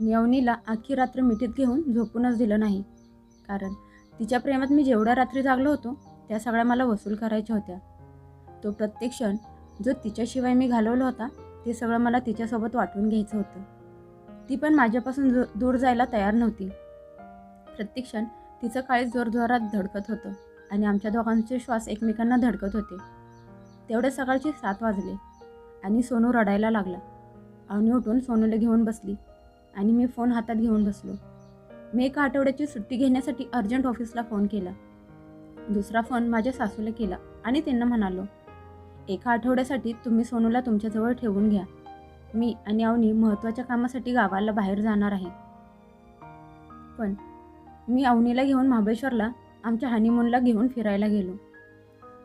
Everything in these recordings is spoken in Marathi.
मी अवनीला अख्खी रात्र मिठीत घेऊन झोपूनच दिलं नाही. कारण तिच्या प्रेमात मी जेवढ्या रात्री जागलो होतो त्या सगळ्या मला वसूल करायच्या होत्या. तो प्रत्येक क्षण जो तिच्याशिवाय मी घालवला होता ते सगळं मला तिच्यासोबत वाटून घ्यायचं होतं. ती पण माझ्यापासून जो दूर जायला तयार नव्हती. प्रत्येक क्षण तिचं काळीच जोरजोरात धडकत होतं आणि आमच्या दोघांचे श्वास एकमेकांना धडकत होते. तेवढे सकाळचे सात वाजले आणि सोनू रडायला लागला. अवनी उठून सोनूला घेऊन बसली. आणि मी फोन हातात घेऊन बसलो. मी एका आठवड्याची सुट्टी घेण्यासाठी अर्जंट ऑफिसला फोन केला. दुसरा फोन माझ्या सासूला केला आणि त्यांना म्हणालो एका आठवड्यासाठी तुम्ही सोनूला तुमच्याजवळ ठेवून घ्या. मी आणि अवनी महत्त्वाच्या कामासाठी गावाला बाहेर जाणार आहे. पण मी अवनीला घेऊन महाबळेश्वरला आमच्या हनीमूनला घेऊन फिरायला गेलो.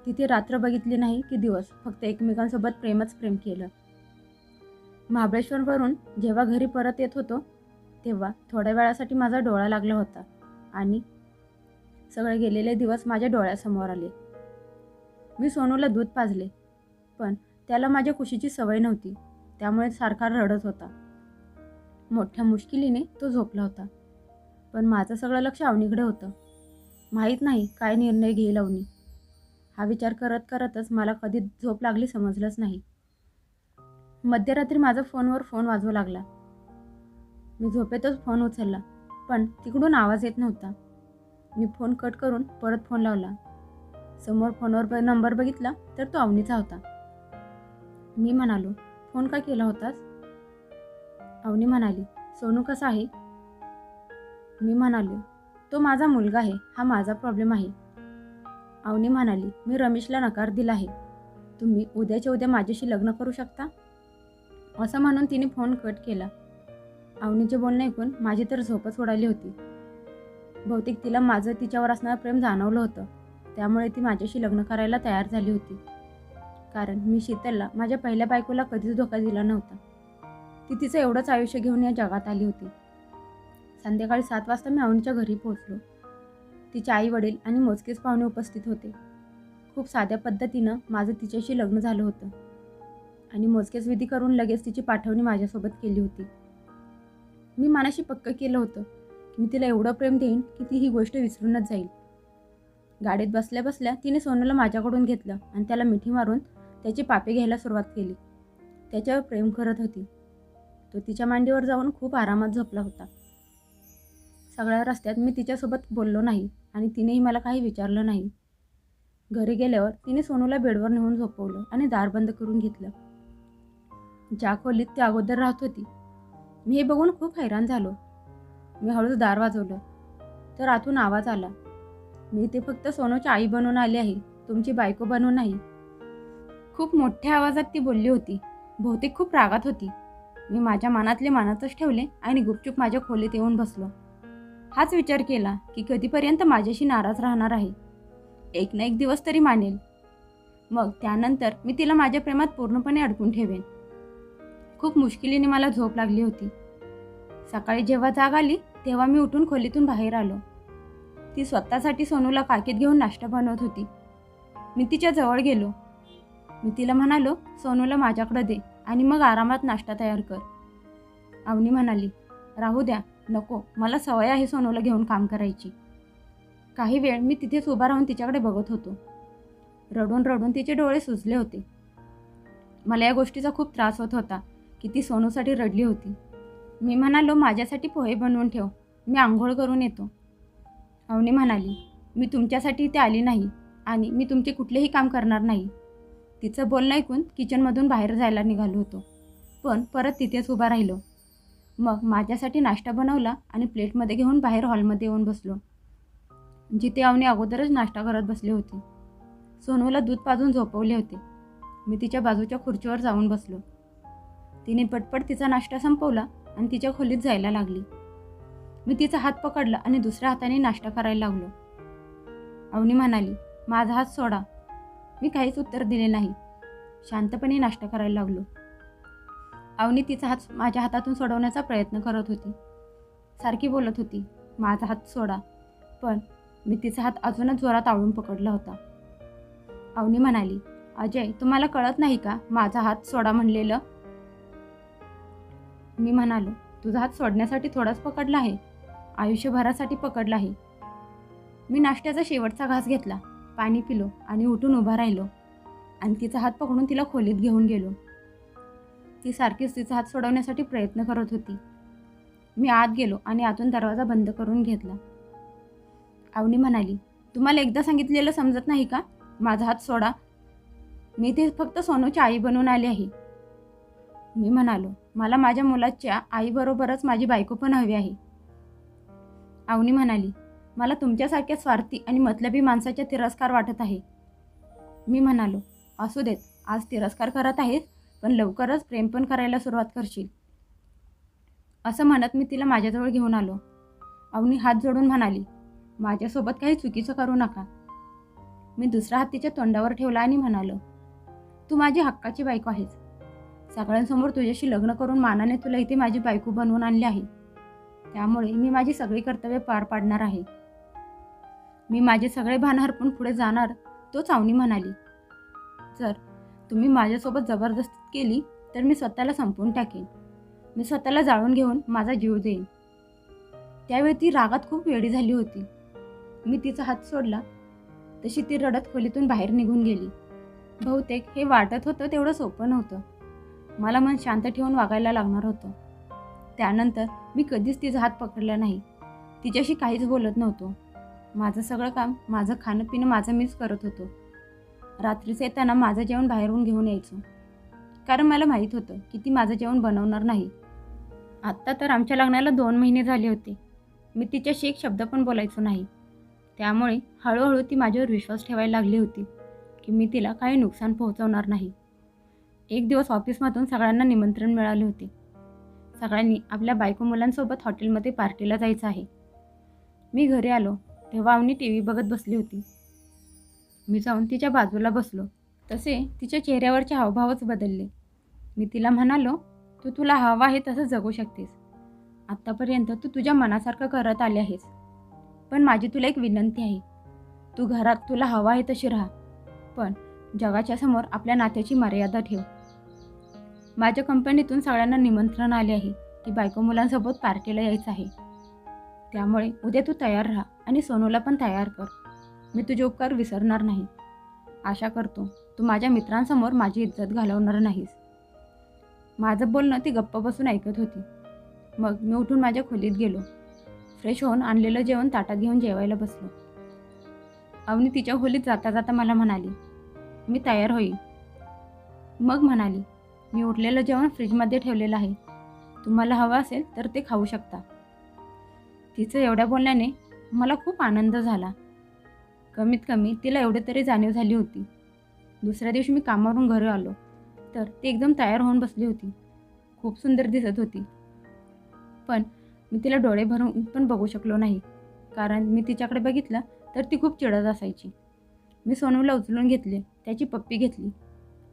तिथे रात्र बघितली नाही की दिवस फक्त एकमेकांसोबत प्रेमच प्रेम केलं. महाबळेश्वरवरून जेव्हा घरी परत येत होतो तेव्हा थोड्या वेळासाठी माझा डोळा लागला होता आणि सगळे गेलेले दिवस माझ्या डोळ्यासमोर आले. मी सोनूला दूध पाजले पण त्याला माझ्या खुशीची सवय नव्हती त्यामुळे सारखा रडत होता. मोठ्या मुश्किलीने तो झोपला होता पण माझं सगळं लक्ष अवनीकडे होतं. माहीत नाही काय निर्णय घेईल अवनी. हा विचार करत करतच मला कधी झोप लागली समजलंच नाही. मध्यरात्री माझा फोनवर फोन वाजवू लागला. मी झोपेतच फोन उचलला पण तिकडून आवाज येत नव्हता. मी फोन कट करून परत फोन लावला. समोर फोनवर नंबर बघितला तर तो अवनीचा होता. मी म्हणालो फोन का केला होतास? अवनी म्हणाली सोनू कसा आहे? मी म्हणालो तो माझा मुलगा आहे हा माझा प्रॉब्लेम आहे. अवनी म्हणाली मी रमेशला नकार दिला आहे. तुम्ही उद्याच्या उद्या माझ्याशी लग्न करू शकता? असं म्हणून तिने फोन कट केला. अवनीचे बोलणं ऐकून माझी तर झोपच उडाली होती. बहुतेक तिला माझं तिच्यावर असणारं प्रेम जाणवलं होतं. त्यामुळे ती माझ्याशी लग्न करायला तयार झाली होती. कारण मी शीतलला माझ्या पहिल्या बायकोला कधीच धोका दिला नव्हता. ती तिचं एवढंच आयुष्य घेऊन या जगात आली होती. संध्याकाळी सात वाजता मी अवनीच्या घरी पोहोचलो. तिचे आई वडील आणि मोजकेच पाहुणे उपस्थित होते. खूप साध्या पद्धतीनं माझं तिच्याशी लग्न झालं होतं. आणि मोजकेच विधी करून लगेच तिची पाठवणी माझ्यासोबत केली होती. मी मनाशी पक्क केलं होतं की मी तिला एवढं प्रेम देईन की ती ही गोष्ट विसरूनच जाईल. गाडीत बसल्या बसल्या तिने सोनूला माझ्याकडून घेतलं आणि त्याला मिठी मारून त्याची पापे घ्यायला सुरुवात केली. त्याच्यावर प्रेम करत होती. तो तिच्या मांडीवर जाऊन खूप आरामात झोपला होता. सगळ्या रस्त्यात मी तिच्यासोबत बोललो नाही आणि तिनेही मला काही विचारलं नाही. घरी गेल्यावर तिने सोनूला बेडवर नेऊन झोपवलं आणि दार बंद करून घेतलं. ज्या खोलीत ती अगोदर राहत होती. मी हे बघून खूप हैराण झालो. मी हळूच दार वाजवलं. तर आतून आवाज आला. मी ते फक्त सोनूची आई बनवून आली आहे. तुमची बायको बनवून नाही. खूप मोठ्या आवाजात ती बोलली होती. बहुतेक खूप रागात होती. मी माझ्या मनातले मनातच ठेवले आणि गुपचूप माझ्या खोलीत येऊन बसलो. हाच विचार केला की कधीपर्यंत माझ्याशी नाराज राहणार आहे? एक ना एक दिवस तरी मानेल. मग त्यानंतर मी तिला माझ्या प्रेमात पूर्णपणे अडकून ठेवेन. खूप मुश्किलीने मला झोप लागली होती. सकाळी जेव्हा जाग आली तेव्हा मी उठून खोलीतून बाहेर आलो. ती स्वतःसाठी सोनूला काकीत घेऊन नाश्ता बनवत होती. मी तिच्या जवळ गेलो. मी तिला म्हणालो सोनूला माझ्याकडं दे आणि मग आरामात नाश्ता तयार कर. अवनी म्हणाली राहू द्या नको मला सवय आहे सोनूला घेऊन काम करायची. काही वेळ मी तिथेच उभा राहून तिच्याकडे बघत होतो. रडून रडून तिचे डोळे सुजले होते. मला या गोष्टीचा खूप त्रास होत होता. की ती सोनूसाठी रडली होती. मी म्हणालो माझ्यासाठी पोहे बनवून ठेव. मी आंघोळ करून येतो. अवनी म्हणाली मी तुमच्यासाठी इथे आली नाही आणि मी तुमचे कुठलेही काम करणार नाही. तिचं बोलणं ऐकून किचनमधून बाहेर जायला निघालो होतो. पण परत तिथेच उभा राहिलो. मग माझ्यासाठी नाश्ता बनवला आणि प्लेटमध्ये घेऊन बाहेर हॉलमध्ये येऊन बसलो. जिथे अवनी अगोदरच नाश्ता करत बसली होती. सोनूला दूध पाजून झोपवले होते. मी तिच्या बाजूच्या खुर्चीवर जाऊन बसलो. तिने पटपट तिचा नाश्ता संपवला आणि तिच्या खोलीत जायला लागली. मी तिचा हात पकडला आणि दुसऱ्या हाताने नाश्ता करायला लागलो. अवनी म्हणाली माझा हात सोडा. मी काहीच उत्तर दिले नाही. शांतपणे नाश्ता करायला लागलो. अवनी तिचा हात माझ्या हातातून सोडवण्याचा प्रयत्न करत होती. सारखी बोलत होती माझा हात सोडा. पण मी तिचा हात अजूनच जोरात आवळून पकडला होता. अवनी म्हणाली अजय तुम्हाला कळत नाही का? माझा हात सोडा म्हणलेलं मी म्हणालो तुझा हात सोडण्यासाठी थोडाच पकडला आहे. आयुष्यभरासाठी पकडला आहे. मी नाश्त्याचा शेवटचा घास घेतला पाणी पिलो आणि उठून उभा राहिलो. आणि तिचा हात पकडून तिला खोलीत घेऊन गेलो. ती सारखीच तिचा हात सोडवण्यासाठी प्रयत्न करत होती. मी आत गेलो आणि आतून दरवाजा बंद करून घेतला. आवनी म्हणाली तुम्हाला एकदा सांगितलेलं समजत नाही का? माझा हात सोडा. मी ते फक्त सोनूची आई बनवून आली आहे. मी म्हणालो मला माझ्या मुलाच्या आईबरोबरच माझी बायको पण हवी आहे. आवनी म्हणाली मला तुमच्यासारख्या स्वार्थी आणि मतलबी माणसाच्या तिरस्कार वाटत आहे. मी म्हणालो असू देत आज तिरस्कार करत आहेस पण लवकरच प्रेम पण करायला सुरुवात करशील. असं म्हणत मी तिला माझ्याजवळ घेऊन आलो. अवनी हात जोडून म्हणाली माझ्यासोबत काही चुकीचं करू नका. मी दुसरा हात तिच्या तोंडावर ठेवला आणि म्हणालो तू माझी हक्काची बायको आहेस. सगळ्यांसमोर तुझ्याशी लग्न करून मानाने तुला इथे माझी बायको बनवून आणली आहे. त्यामुळे मी माझी सगळी कर्तव्य पार पाडणार आहे. मी माझे सगळे भान हरपून पुढे जाणार तो चावणी म्हणाली. जर तुम्ही माझ्यासोबत जबरदस्ती केली तर मी स्वतःला संपवून टाकेन. मी स्वतःला जाळून घेऊन माझा जीव देईन. त्यावेळी ती रागात खूप वेडी झाली होती. मी तिचा हात सोडला. तशी ती रडत खोलीतून बाहेर निघून गेली. बहुतेक हे वाटत होतं तेवढं सोपं नव्हतं. मला मन शांत ठेवून वागायला लागणार होतं. त्यानंतर मी कधीच तिचा हात पकडला नाही. तिच्याशी काहीच बोलत नव्हतो. माझं सगळं काम माझं खाणं पिणं माझं मीच करत होतो. रात्रीचं येताना माझं जेवण बाहेरून घेऊन यायचं. कारण मला माहीत होतं की ती माझं जेवण बनवणार नाही. आत्ता तर आमच्या लग्नाला दोन महिने झाले होते. मी तिच्याशी एक शब्द पण बोलायचो नाही. त्यामुळे हळूहळू ती माझ्यावर विश्वास ठेवायला लागली होती की मी तिला काही नुकसान पोहोचवणार नाही. एक दिवस ऑफिसमधून सगळ्यांना निमंत्रण मिळाले होते. सगळ्यांनी आपल्या बायको मुलांसोबत हॉटेलमध्ये पार्टीला जायचं आहे. मी घरी आलो तेव्हा अवनी टी व्ही बघत बसली होती. मी जाऊन तिच्या बाजूला बसलो. तसे तिच्या चेहऱ्यावरचे हावभावच बदलले. मी तिला म्हणालो तू तुला हवा आहे तसं जगू शकतेस. आत्तापर्यंत तू तुझ्या मनासारखं करत आले आहेस. पण माझी तुला एक विनंती आहे. तू घरात तुला हवा आहे तशी राहा. पण जगाच्या समोर आपल्या नात्याची मर्यादा ठेव. माझ्या कंपनीतून सगळ्यांना निमंत्रण आले आहे की बायको मुलांसोबत पार्टीला यायचं आहे. त्यामुळे उद्या तू तयार राहा आणि सोनूला पण तयार कर. मी तुझे उपकार विसरणार नाही. आशा करतो तू माझ्या मित्रांसमोर माझी इज्जत घालवणार नाहीस. माझं बोलणं ती गप्प बसून ऐकत होती. मग मी उठून माझ्या खोलीत गेलो. फ्रेश होऊन आणलेलं जेवण ताटात घेऊन जेवायला बसलो. अवनी तिच्या खोलीत जाता जाता मला म्हणाली मी तयार होईल मग म्हणाली मी उरलेलं जेवण फ्रीजमध्ये ठेवलेलं आहे. तुम्हाला हवं असेल तर ते खाऊ शकता. तिचं एवढ्या बोलण्याने मला खूप आनंद झाला. कमीत कमी तिला एवढे तरी जाणीव झाली होती. दुसऱ्या दिवशी मी कामावरून घरी आलो. तर ती एकदम तयार होऊन बसली होती. खूप सुंदर दिसत होती. पण मी तिला डोळे भरून पण बघू शकलो नाही. कारण मी तिच्याकडे बघितलं तर ती खूप चिडत असायची. मी सोनूला उचलून घेतले त्याची पप्पी घेतली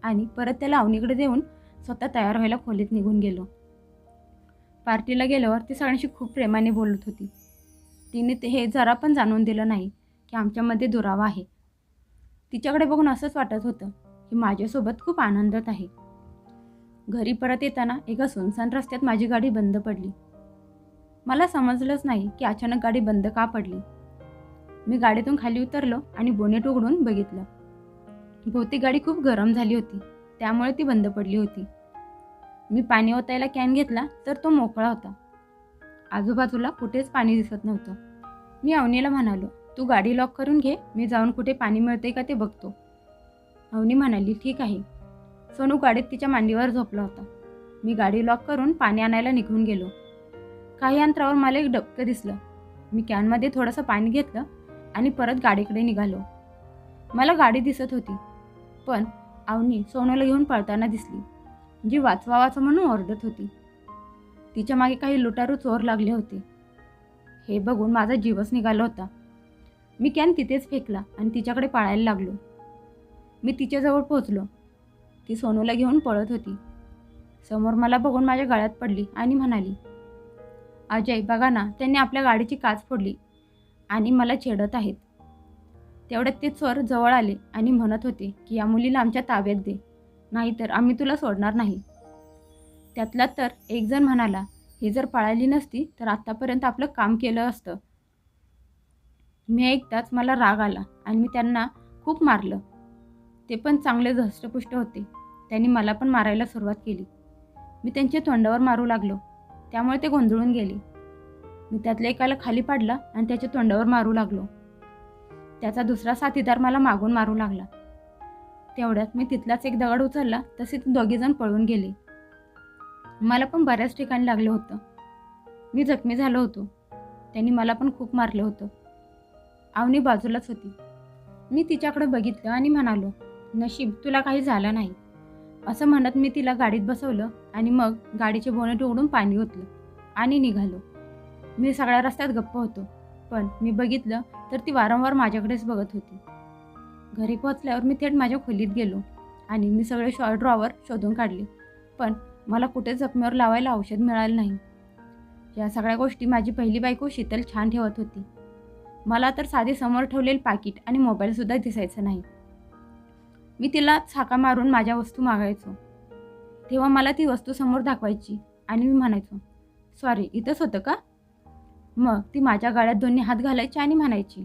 आणि परत त्याला अवनीकडे देऊन स्वतः तयार व्हायला खोलीत निघून गेलो. पार्टीला गेल्यावर ती सगळ्यांशी खूप प्रेमाने बोलत होती. तिने ते हे जरा पण जाणून दिलं नाही की आमच्यामध्ये दुरावा आहे. तिच्याकडे बघून असंच वाटत होतं की माझ्यासोबत खूप आनंदात आहे. घरी परत येताना एका सुनसान रस्त्यात माझी गाडी बंद पडली. मला समजलंच नाही की अचानक गाडी बंद का पडली. मी गाडीतून खाली उतरलो आणि बोनेट उघडून बघितलं. बहुतेक गाडी खूप गरम झाली होती. त्यामुळे ती बंद पडली होती. मी पाणी ओतायला कॅन घेतला तर तो मोकळा होता. आजूबाजूला कुठेच पाणी दिसत नव्हतं. मी अवनीला म्हणालो तू गाडी लॉक करून घे मी जाऊन कुठे पाणी मिळते का ते बघतो. अवनी म्हणाली ठीक आहे. सोनू गाडीत तिच्या मांडीवर झोपला होता. मी गाडी लॉक करून पाणी आणायला निघून गेलो. काही अंतरावर मला एक डबकं दिसलं. मी कॅनमध्ये थोडंसं पाणी घेतलं आणि परत गाडीकडे निघालो. मला गाडी दिसत होती पण आवनी सोन्याला घेऊन पळताना दिसली. जी वाचवा वाचा म्हणून ओरडत होती. तिच्यामागे काही लुटारू चोर लागले होते. हे बघून माझा जीवच निघाला होता. मी कॅन तिथेच फेकला आणि तिच्याकडे पळायला लागलो. मी तिच्याजवळ पोहोचलो. ती सोनूला घेऊन पळत होती. समोर मला बघून माझ्या गळ्यात पडली आणि म्हणाली अजय बघा ना त्यांनी आपल्या गाडीची काच फोडली आणि मला छेडत आहेत. तेवढ्यात ते चोर जवळ आले आणि म्हणत होते की या मुलीला आमच्या ताब्यात दे. नाहीतर आम्ही तुला सोडणार नाही. त्यातला तर एकजण म्हणाला ही जर पळाली नसती तर आत्तापर्यंत आपलं काम केलं असतं. मी ऐकताच मला राग आला आणि मी त्यांना खूप मारलं. ते पण चांगले झष्टपुष्ट होते. त्यांनी मला पण मारायला सुरुवात केली. मी त्यांच्या तोंडावर मारू लागलो. त्यामुळे ते गोंधळून गेले. मी त्यातल्या एकाला खाली पाडला आणि त्याच्या तोंडावर मारू लागलो. त्याचा दुसरा साथीदार मला मागून मारू लागला. तेवढ्यात मी तिथलाच एक दगड उचलला तसे ते दोघेजण पळून गेले. मला पण बऱ्याच ठिकाणी लागलं होतं. मी जखमी झालो होतो. त्यांनी मला पण खूप मारलं होतं. आवनी बाजूलाच होती. मी तिच्याकडे बघितलं आणि म्हणालो नशीब तुला काही झालं नाही. असं म्हणत मी तिला गाडीत बसवलं आणि मग गाडीचे बोनेट उघडून पाणी ओतलं आणि निघालो. मी सगळ्या रस्त्यात गप्प होतो. पण मी बघितलं तर ती वारंवार माझ्याकडेच बघत होती. घरी पोहोचल्यावर मी थेट माझ्या खोलीत गेलो आणि मी सगळे शॉ ड्रॉवर शोधून काढले. पण मला कुठे जखमेवर लावायला औषध मिळालं नाही. या सगळ्या गोष्टी माझी पहिली बायको शीतल छान ठेवत होती. मला तर साधे समोर ठेवलेले पाकिट आणि मोबाईलसुद्धा दिसायचं नाही. मी तिला छाका मारून माझ्या वस्तू मागायचो. तेव्हा मला ती वस्तू समोर दाखवायची आणि मी म्हणायचो सॉरी इथंच होतं का? मग ती माझ्या गाड्यात दोन्ही हात घालायची आणि म्हणायची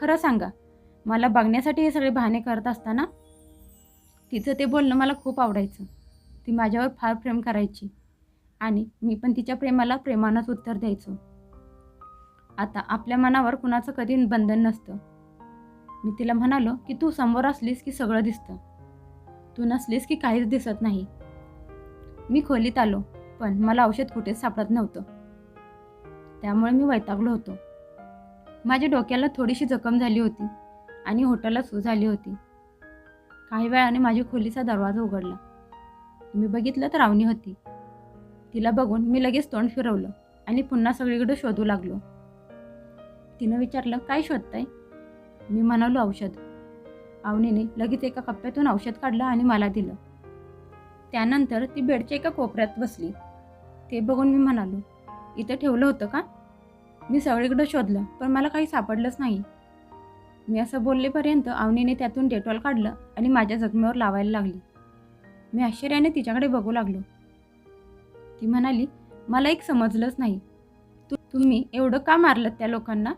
खरं सांगा मला बघण्यासाठी हे सगळे बहाणे करत असताना तिचं ते बोलणं मला खूप आवडायचं. ती माझ्यावर फार प्रेम करायची आणि मी पण तिच्या प्रेमाला प्रेमानंच उत्तर द्यायचो. आता आपल्या मनावर कुणाचं कधी बंधन नसतं. मी तिला म्हणालो की तू समोर असलीस की सगळं दिसतं. तू नसलीस की काहीच दिसत नाही. मी खोलीत आलो पण मला औषध कुठेच सापडत नव्हतं. त्यामुळे मी वैतागलो होतो. माझ्या डोक्याला थोडीशी जखम झाली होती आणि होटाला सू झाली होती. काही वेळाने माझ्या खोलीचा दरवाजा उघडला. मी बघितलं तर रावणी होती. तिला बघून मी लगेच तोंड फिरवलं आणि पुन्हा सगळीकडे शोधू लागलो. तिनं विचारलं काय शोधताय? मी म्हणालो औषध. आवनीने लगेच एका कप्प्यातून औषध काढलं आणि मला दिलं. त्यानंतर ती बेडच्या एका कोपऱ्यात बसली. ते बघून मी म्हणालो इथं ठेवलं होतं का? मी सगळीकडं शोधलं पण मला काही सापडलंच नाही. मी असं बोललेपर्यंत अवनीने त्यातून डेटॉल काढलं आणि माझ्या जखमेवर लावायला लागली. मी आश्चर्याने तिच्याकडे बघू लागलो. ती म्हणाली मला एक समजलंच नाही. तू तुम्ही एवढं का मारलं त्या लोकांना?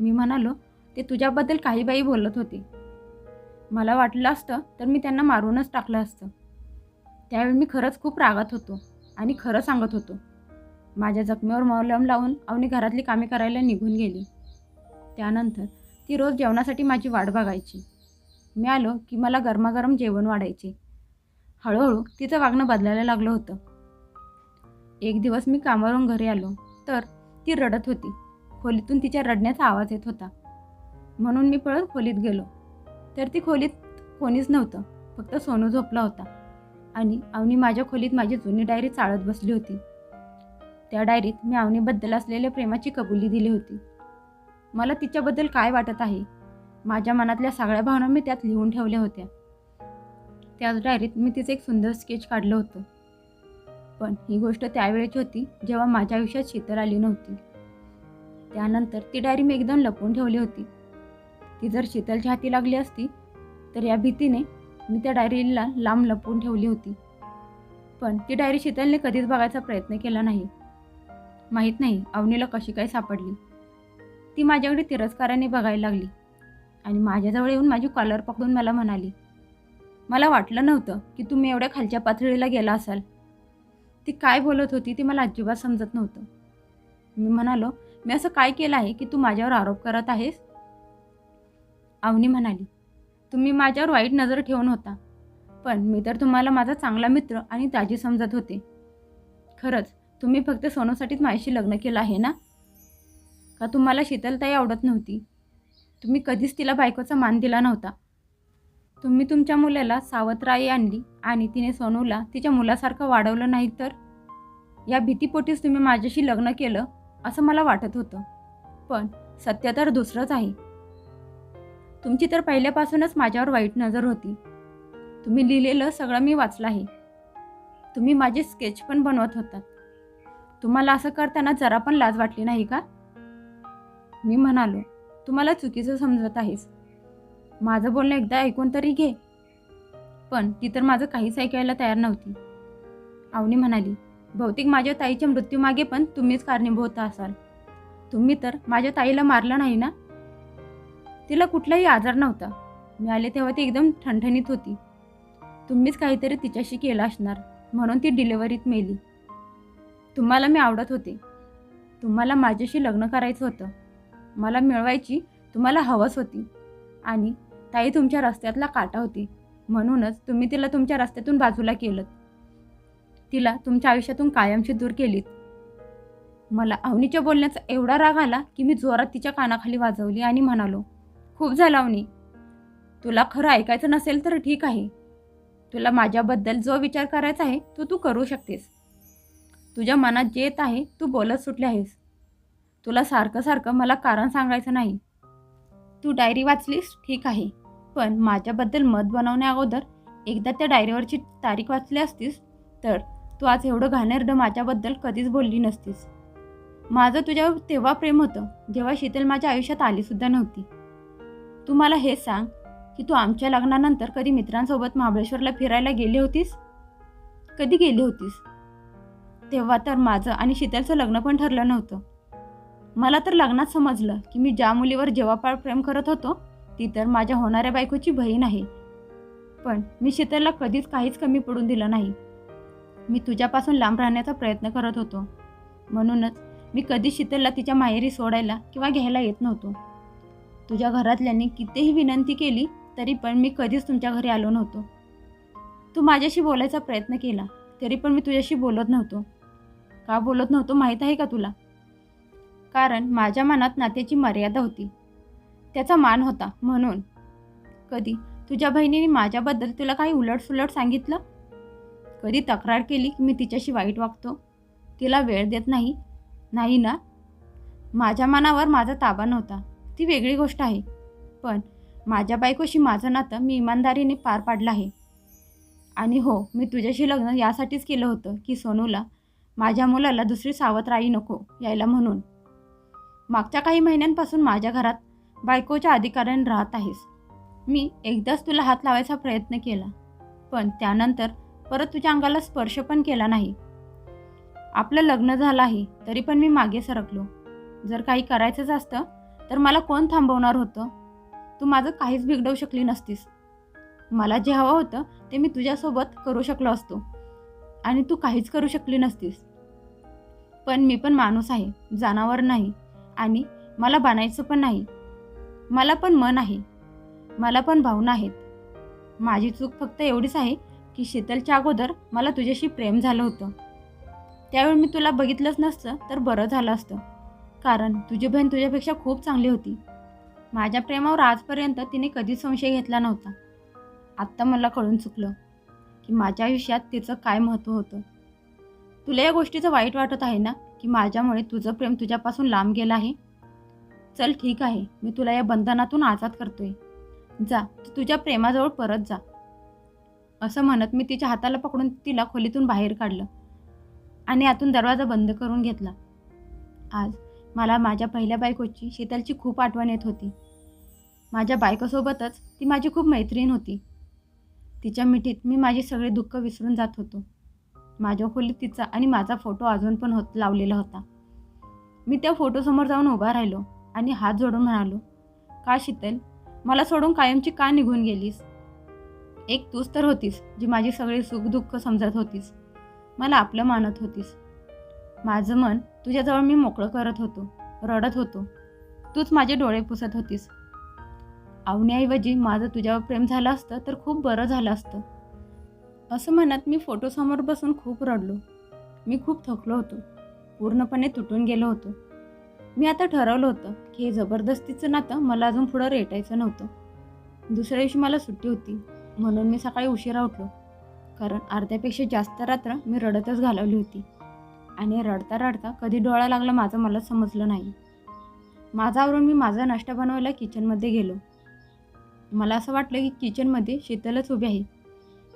मी म्हणालो ते तुझ्याबद्दल काही बाई बोलत होते. मला वाटलं असतं तर मी त्यांना मारूनच टाकलं असतं. त्यावेळी मी खरंच खूप रागात होतो आणि खरं सांगत होतो. माझ्या जखमेवर मलम लावून अवनी घरातली कामे करायला निघून गेली. त्यानंतर ती रोज जेवणासाठी माझी वाट बघायची. मी आलो की मला गरमागरम जेवण वाढायचे. हळूहळू तिचं वागणं बदलायला लागलं होतं. एक दिवस मी कामावरून घरी आलो तर ती रडत होती. खोलीतून तिच्या रडण्याचा आवाज येत होता. म्हणून मी पळत खोलीत गेलो. तर ती खोलीत कोणीच नव्हतं फक्त सोनू झोपला होता. आणि अवनी माझ्या खोलीत माझी जुनी डायरी चाळत बसली होती. त्या डायरीत मी आवनीबद्दल असलेल्या प्रेमाची कबुली दिली होती. मला तिच्याबद्दल काय वाटत आहे? माझ्या मनातल्या सगळ्या भावना मी त्यात लिहून ठेवल्या होत्या. त्याच डायरीत मी तिचं एक सुंदर स्केच काढलं होतं. पण ही गोष्ट त्यावेळेची होती जेव्हा माझ्या आयुष्यात शीतल आली नव्हती. त्यानंतर ती डायरी मी एकदम लपवून ठेवली होती. ती जर शीतलच्या हाती लागली असती तर या भीतीने मी त्या डायरीला लांब लपवून ठेवली होती. पण ती डायरी शीतलने कधीच बघायचा प्रयत्न केला नाही. माहीत नाही अवनीला कशी काय सापडली. ती माझ्याकडे तिरस्काराने बघायला लागली आणि माझ्याजवळ येऊन माझी कॉलर पकडून मला म्हणाली मला वाटलं नव्हतं की तुम्ही एवढ्या खालच्या पातळीला गेला असाल. ती काय बोलत होती ती मला अजिबात समजत नव्हतं. मी म्हणालो मी असं काय केलं आहे की तू माझ्यावर आरोप करत आहेस? अवनी म्हणाली तुम्ही माझ्यावर वाईट नजर ठेवून होता पण मी तर तुम्हाला माझा चांगला मित्र आणि ताजी समजत होते. खरंच तुम्ही फक्त सोनूसाठीच माझ्याशी लग्न केलं आहे ना? का तुम्हाला शीतलताई आवडत नव्हती? तुम्ही कधीच तिला बायकोचा मान दिला नव्हता. तुम्ही तुमच्या मुलाला सावत्राई आणली आणि तिने सोनूला तिच्या मुलासारखं वाढवलं नाही तर? या भीतीपोटीच तुम्ही माझ्याशी लग्न केलं असं मला वाटत होतं. पण सत्य तर दुसरंच आहे. तुमची तर पहिल्यापासूनच माझ्यावर वाईट नजर होती. तुम्ही लिहिलेलं सगळं मी वाचलं आहे. तुम्ही माझे स्केच पण बनवत होतात. तुम्हाला असं करताना जरा पण लाज वाटली नाही का? मी म्हणालो तुम्हाला चुकीचं समजत आहेस. माझं बोलणं एकदा ऐकून तरी घे. पण ती तर माझं काहीच ऐकायला तयार नव्हती. आवनी म्हणाली बहुतेक माझ्या ताईच्या मृत्यूमागे पण तुम्हीच कारणीभूत असाल. तुम्ही तर माझ्या ताईला मारलं नाही ना? तिला कुठलाही आजार नव्हता. मी आले तेव्हा ती एकदम ठणठणीत होती. तुम्हीच काहीतरी तिच्याशी केलं असणार म्हणून ती डिलिव्हरीत मेली. तुम्हाला मी आवडत होते. तुम्हाला माझ्याशी लग्न करायचं होतं. मला मिळवायची तुम्हाला हवस होती. आणि ताई तुमच्या रस्त्यातला काटा होती. म्हणूनच तुम्ही तिला तुमच्या रस्त्यातून बाजूला केलं तिला तुमच्या आयुष्यातून कायमशी दूर केलीत. मला अवनीच्या बोलण्याचा एवढा राग आला की मी जोरात तिच्या कानाखाली वाजवली आणि म्हणालो खूप झालं अवनी तुला खरं ऐकायचं नसेल तर ठीक आहे. तुला माझ्याबद्दल जो विचार करायचा आहे तो तू करू शकतेस. तुझ्या मनात जे येत आहे तू बोलत सुटले आहेस. तुला सारखं सारखं मला कारण सांगायचं नाही. तू डायरी वाचलीस ठीक आहे. पण माझ्याबद्दल मत बनवण्या अगोदर एकदा त्या डायरीवरची तारीख वाचली असतीस तर तू आज एवढं घाणेरडं माझ्याबद्दल कधीच बोलली नसतीस. माझं तुझ्यावर तेव्हा प्रेम होतं जेव्हा शीतल माझ्या आयुष्यात आलीसुद्धा नव्हती. तू मला हे सांग की तू आमच्या लग्नानंतर कधी मित्रांसोबत महाबळेश्वरला फिरायला गेली होतीस? कधी गेली होतीस? तेव्हा तर माझं आणि शीतलचं लग्न पण ठरलं नव्हतं. मला तर लग्नात समजलं की मी ज्या मुलीवर जेव्हापाळ प्रेम करत होतो ती तर माझ्या होणाऱ्या बायकोची बहीण आहे. पण मी शीतलला कधीच काहीच कमी पडून दिलं नाही. मी तुझ्यापासून लांब राहण्याचा प्रयत्न करत होतो. म्हणूनच मी कधी शीतलला तिच्या माहेरी सोडायला किंवा घ्यायला येत नव्हतो. तुझ्या घरातल्यांनी कितीही विनंती केली तरी पण मी कधीच तुमच्या घरी आलो नव्हतो. तू माझ्याशी बोलायचा प्रयत्न केला तरी पण मी तुझ्याशी बोलत नव्हतो. का बोलत नव्हतो माहीत आहे का तुला? कारण माझ्या मनात नात्याची मर्यादा होती. त्याचा मान होता म्हणून. कधी? तुझ्या बहिणीने माझ्याबद्दल तुला काही उलटसुलट सांगितलं? कधी तक्रार केली की मी तिच्याशी वाईट वागतो? तिला वेळ देत नाही? नाही ना? माझ्या मनावर माझा ताबा नव्हता. ती वेगळी गोष्ट आहे. पण माझ्या बायकोशी माझं नातं मी इमानदारीने पार पाडलं आहे. आणि हो मी तुझ्याशी लग्न यासाठीच केलं होतं की सोनूला माझ्या मुलाला दुसरी सावत्राई नको यायला म्हणून. मागच्या काही महिन्यांपासून माझ्या घरात बायकोच्या अधिकाऱ्याने राहत आहेस. मी एकदाच तुला हात लावायचा प्रयत्न केला पण त्यानंतर परत तुझ्या अंगाला स्पर्श पण केला नाही. आपलं लग्न झालं आहे तरी पण मी मागे सरकलो. जर काही करायचंच असतं तर मला कोण थांबवणार होतं? तू माझं काहीच बिघडवू शकली नसतीस. मला जे हवं होतं ते मी तुझ्यासोबत करू शकलो असतो. आणि तू काहीच करू शकली नसतीस. पण मी पण माणूस आहे जनावर नाही आणि मला बनायचं पण नाही. मला पण मन आहे. मला पण भावना आहेत. माझी चूक फक्त एवढीच आहे की शीतलच्या अगोदर मला तुझ्याशी प्रेम झालं होतं. त्यावेळी मी तुला बघितलंच नसतं तर बरं झालं असतं. कारण तुझी बहीण तुझ्यापेक्षा खूप चांगली होती. माझ्या प्रेमावर आजपर्यंत तिने कधीच संशय घेतला नव्हता. आत्ता मला कळून चुकलं. की माझ्या आयुष्यात तिचं काय महत्त्व होतं? तुला या गोष्टीचं वाईट वाटत आहे ना की माझ्यामुळे तुझं प्रेम तुझ्यापासून लांब गेलं आहे? चल ठीक आहे मी तुला या बंधनातून आझाद करतोय. जा तू तुझ्या प्रेमाजवळ परत जा. असं म्हणत मी तिच्या हाताला पकडून तिला खोलीतून बाहेर काढलं आणि आतून दरवाजा बंद करून घेतला. आज मला माझ्या पहिल्या बायकोची शीतलची खूप आठवण येत होती. माझ्या बायकोसोबतच ती माझी खूप मैत्रीण होती. तिच्या मिठीत मी माझे सगळे दुःख विसरून जात होतो. माझ्या खोलीत तिचा आणि माझा फोटो अजून पण होत लावलेला होता. मी त्या फोटोसमोर जाऊन उभा राहिलो आणि हात जोडून म्हणालो का शीतल मला सोडून कायमची का निघून गेलीस? एक तूच तर होतीस जी माझी सगळी सुखदुःख समजत होतीस. मला आपलं मानत होतीस. माझं मन तुझ्याजवळ मी मोकळं करत होतो रडत होतो. तूच माझे डोळे पुसत होतीस. आवण्याऐवजी माझं तुझ्यावर प्रेम झालं असतं तर खूप बरं झालं असतं. असं म्हणत मी फोटोसमोर बसून खूप रडलो. मी खूप थकलो होतो. पूर्णपणे तुटून गेलो होतो. मी आता ठरवलं होतं की हे जबरदस्तीचं नातं मला अजून पुढं रेटायचं नव्हतं. दुसऱ्या दिवशी मला सुट्टी होती. म्हणून मी सकाळी उशिरा उठलो. कारण अर्ध्यापेक्षा जास्त रात्र मी रडतच घालवली होती. आणि रडता रडता कधी डोळा लागला माझं मला समजलं नाही. माझावरून मी माझा नाश्ता बनवायला किचनमध्ये गेलो. मला असं वाटलं की किचनमध्ये शीतलच उभी आहे.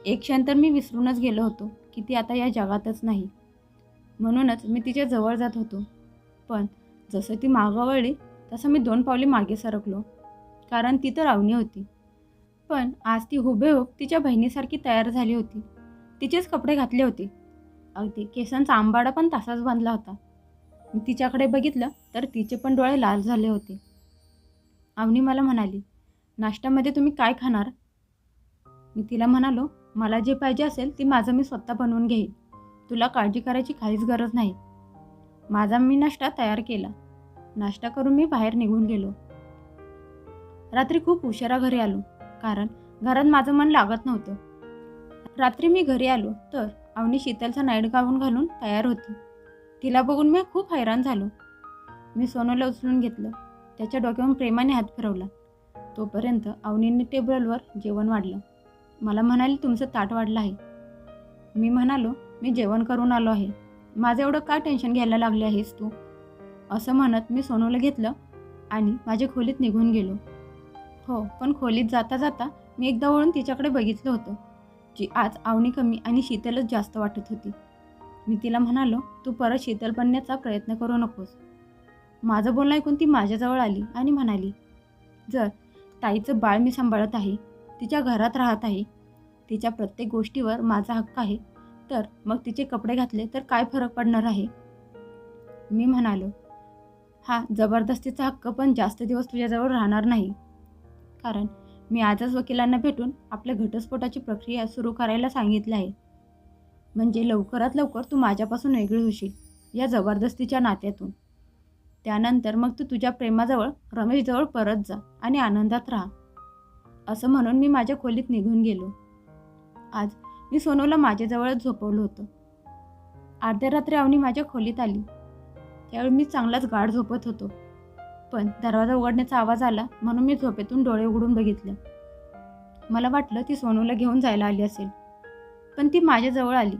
एक क्षण तर मी विसरूनच गेलो होतो की ती आता या जगातच नाही. म्हणूनच मी तिच्या जवळ जात होतो. पण जसं ती मागं वळली तसं मी दोन पावले मागे सरकलो. कारण ती तर रावणी होती. पण आज ती हुबेहूब तिच्या बहिणीसारखी तयार झाली होती. तिचेच कपडे घातले होते. अगदी केसांचा आंबाडा पण तसाच बांधला होता. मी तिच्याकडे बघितलं तर तिचे पण डोळे लाल झाले होते. अवनी मला म्हणाली नाश्त्यामध्ये तुम्ही काय खाणार? मी तिला म्हणालो मला जे पाहिजे असेल ते माझं मी स्वतः बनवून घेईन. तुला काळजी करायची काहीच गरज नाही. माझा मी नाश्ता तयार केला. नाश्ता करून मी बाहेर निघून गेलो. रात्री खूप उशिरा घरी आलो कारण घरात माझं मन लागत नव्हतं. रात्री मी घरी आलो तर अवनी शीतलचा नाईट गाऊन घालून तयार होती. तिला बघून मी खूप हैराण झालो. मी सोनूला उचलून घेतलं. त्याच्या डोक्यावरून प्रेमाने हात फिरवला. तोपर्यंत अवनींनी टेबलवर जेवण वाढलं. मला म्हणाली तुमचं ताट वाढलं आहे. मी म्हणालो मी जेवण करून आलो आहे. माझं एवढं काय टेन्शन घ्यायला लागले आहेस तू? असं म्हणत मी सोनूला घेतलं आणि माझ्या खोलीत निघून गेलो. हो पण खोलीत जाता जाता मी एकदा वळून तिच्याकडे बघितलं होतं जी आज आवणी कमी आणि शीतलच जास्त वाटत होती. मी तिला म्हणालो तू परत शीतल बनण्याचा प्रयत्न करू नकोस. माझं बोलणं ऐकून ती माझ्याजवळ आली आणि म्हणाली जर ताईचं बाळ मी सांभाळत आहे तिच्या घरात राहत आहे तिच्या प्रत्येक गोष्टीवर माझा हक्क आहे तर मग तिचे कपडे घातले तर काय फरक पडणार आहे? मी म्हणालो हा जबरदस्तीचा हक्क पण जास्त दिवस तुझ्याजवळ राहणार नाही. कारण मी आजच वकिलांना भेटून आपल्या घटस्फोटाची प्रक्रिया सुरू करायला सांगितली आहे. म्हणजे लवकरात लवकर तू माझ्यापासून वेगळी होशील या जबरदस्तीच्या नात्यातून. त्यानंतर मग तू तुझ्या प्रेमाजवळ रमेशजवळ परत जा आणि आनंदात राहा. असं म्हणून मी माझ्या खोलीत निघून गेलो. आज मी सोनूला माझ्याजवळच झोपवलं होतं. अर्ध्या रात्री अवनी माझ्या खोलीत आली. त्यावेळी मी चांगलाच गाढ झोपत होतो. पण दरवाजा उघडण्याचा आवाज आला म्हणून मी झोपेतून डोळे उघडून बघितले. मला वाटलं ती सोनूला घेऊन जायला आली असेल. पण ती माझ्याजवळ आली.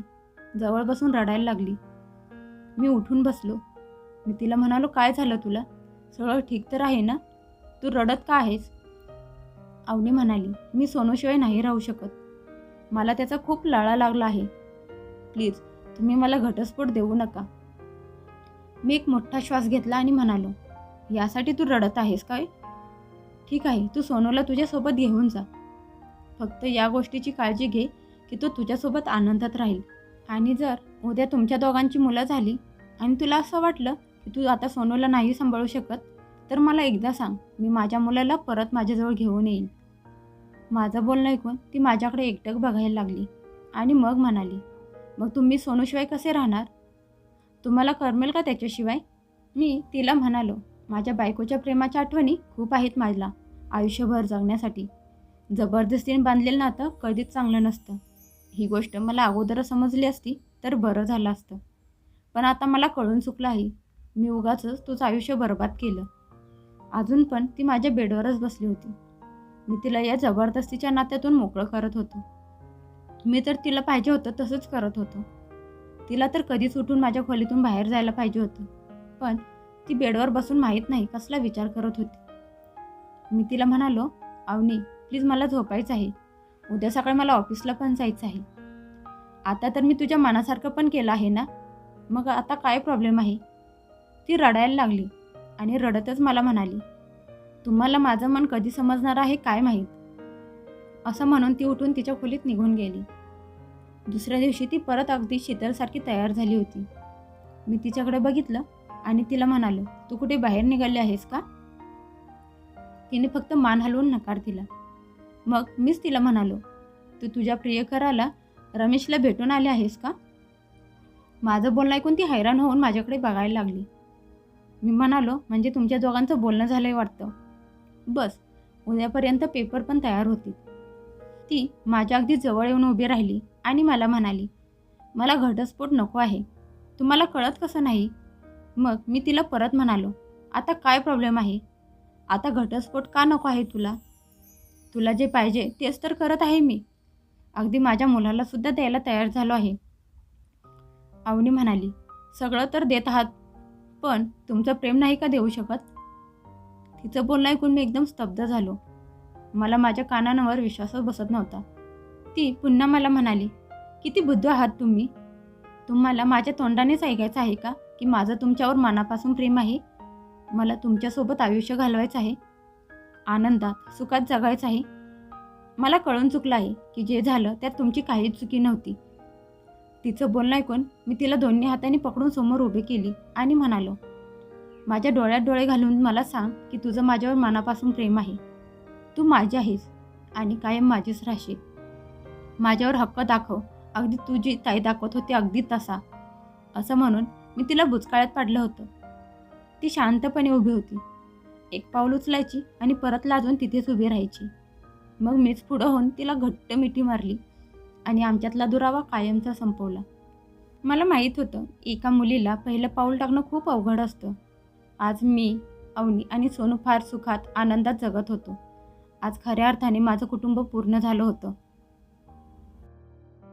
जवळ बसून रडायला लागली. मी उठून बसलो. मी तिला म्हणालो काय झालं तुला? सगळं ठीक तर आहे ना? तू रडत का आहेस? आवणी म्हणाली मी सोनूशिवाय नाही राहू शकत. मला त्याचा खूप लाळा लागला आहे. प्लीज तुम्ही मला घटस्फोट देऊ नका. मी एक मोठा श्वास घेतला आणि म्हणालो यासाठी तू रडत आहेस काय? ठीक आहे तू सोनूला तुझ्यासोबत घेऊन जा. फक्त या गोष्टीची काळजी घे की तो तुझ्यासोबत आनंदात राहील. आणि जर उद्या तुमच्या दोघांची मुलं झाली आणि तुला असं वाटलं की तू आता सोनूला नाही सांभाळू शकत तर मला एकदा सांग मी माझ्या मुलाला परत माझ्याजवळ घेऊन येईन. माझं बोलणं ऐकून ती माझ्याकडे एकटक बघायला लागली आणि मग म्हणाली मग तुम्ही सोनूशिवाय कसे राहणार? तुम्हाला करमेल का त्याच्याशिवाय? मी तिला म्हणालो माझ्या बायकोच्या प्रेमाच्या आठवणी खूप आहेत माझला आयुष्यभर जगण्यासाठी. जबरदस्तीने बांधलेलं नातं कधीच चांगलं नसतं. ही गोष्ट मला अगोदरच समजली असती तर बरं झालं असतं. पण आता मला कळून चुकलं आहे मी उगाचच तुझं आयुष्य बरबाद केलं. अजून पण ती माझ्या बेडवरच बसली होती. मी तिला या जबरदस्तीच्या नात्यातून मोकळं करत होतो. मी तर तिला पाहिजे होतं तसंच करत होतो. तिला तर कधीच उठून माझ्या खोलीतून बाहेर जायला पाहिजे होतं. पण ती बेडवर बसून माहीत नाही कसला विचार करत होती. मी तिला म्हणालो अवनी प्लीज मला झोपायचं आहे. उद्या सकाळी मला ऑफिसला पण जायचं आहे. आता तर मी तुझ्या मनासारखं पण केलं आहे ना? मग आता काय प्रॉब्लेम आहे? ती रडायला लागली आणि रडतच मला म्हणाली तुम्हाला माझं मन कधी समजणार आहे काय माहीत? असं म्हणून ती उठून तिच्या खोलीत निघून गेली. दुसऱ्या दिवशी ती परत अगदी शीतलसारखी तयार झाली होती. मी तिच्याकडे बघितलं आणि तिला म्हणालो तू कुठे बाहेर निघाली आहेस का? तिने फक्त मान हलवून नकार दिला. मग मीच तिला म्हणालो तू तुझ्या प्रियकराला रमेशला भेटून आले आहेस का? माझं बोलणं ऐकून ती हैराण होऊन माझ्याकडे बघायला लागली. मी म्हणालो म्हणजे तुमच्या दोघांचं बोलणं झालंय वाटतं. बस उद्यापर्यंत पेपर पण तयार होतील. ती माझ्या अगदी जवळ येऊन उभी राहिली आणि मला म्हणाली मला घटस्फोट नको आहे. तुम्हाला कळत कसं नाही? मग मी तिला परत म्हणालो आता काय प्रॉब्लेम आहे? आता घटस्फोट का नको आहे तुला? तुला जे पाहिजे तेच तर करत आहे मी. अगदी माझ्या मुलाला सुद्धा द्यायला तयार झालो आहे. अवनी म्हणाली सगळं तर देत आहात पण तुमचं प्रेम नाही का देऊ शकत? तिचं बोलणं ऐकून मी एकदम स्तब्ध झालो. मला माझ्या कानांवर विश्वासच बसत नव्हता. ती पुन्हा मला म्हणाली किती बुद्ध आहात तुम्ही? तुम्हाला माझ्या तोंडानेच ऐकायचं आहे का की माझं तुमच्यावर मनापासून प्रेम आहे? मला तुमच्यासोबत आयुष्य घालवायचं आहे? आनंदात सुखात जगायचं आहे? मला कळून चुकलं आहे की जे झालं त्यात तुमची काहीच चुकी नव्हती. तिचं बोलणं ऐकून मी तिला दोन्ही हाताने पकडून समोर उभी केली आणि म्हणालो माझ्या डोळ्यात डोळे घालून मला सांग की तुझं माझ्यावर मनापासून प्रेम आहे. तू माझी आहेस आणि कायम माझीच राहशील. माझ्यावर हक्क दाखव. अगदी तुझी ताई दाखवत होती अगदी तसा. असं म्हणून मी तिला बुचकाळ्यात पाडलं होतं. ती शांतपणे उभी होती. एक पाऊल उचलायची आणि परत लाजून तिथेच उभी राहायची. मग मीच पुढं होऊन तिला घट्ट मिठी मारली. आणि आमच्यातला दुरावा कायमचा संपवला. मला माहीत होतं एका मुलीला पहिलं पाऊल टाकणं खूप अवघड असतं. आज मी अवनी आणि सोनू फार सुखात आनंदात जगत होतो. आज खऱ्या अर्थाने माझं कुटुंब पूर्ण झालं होतं.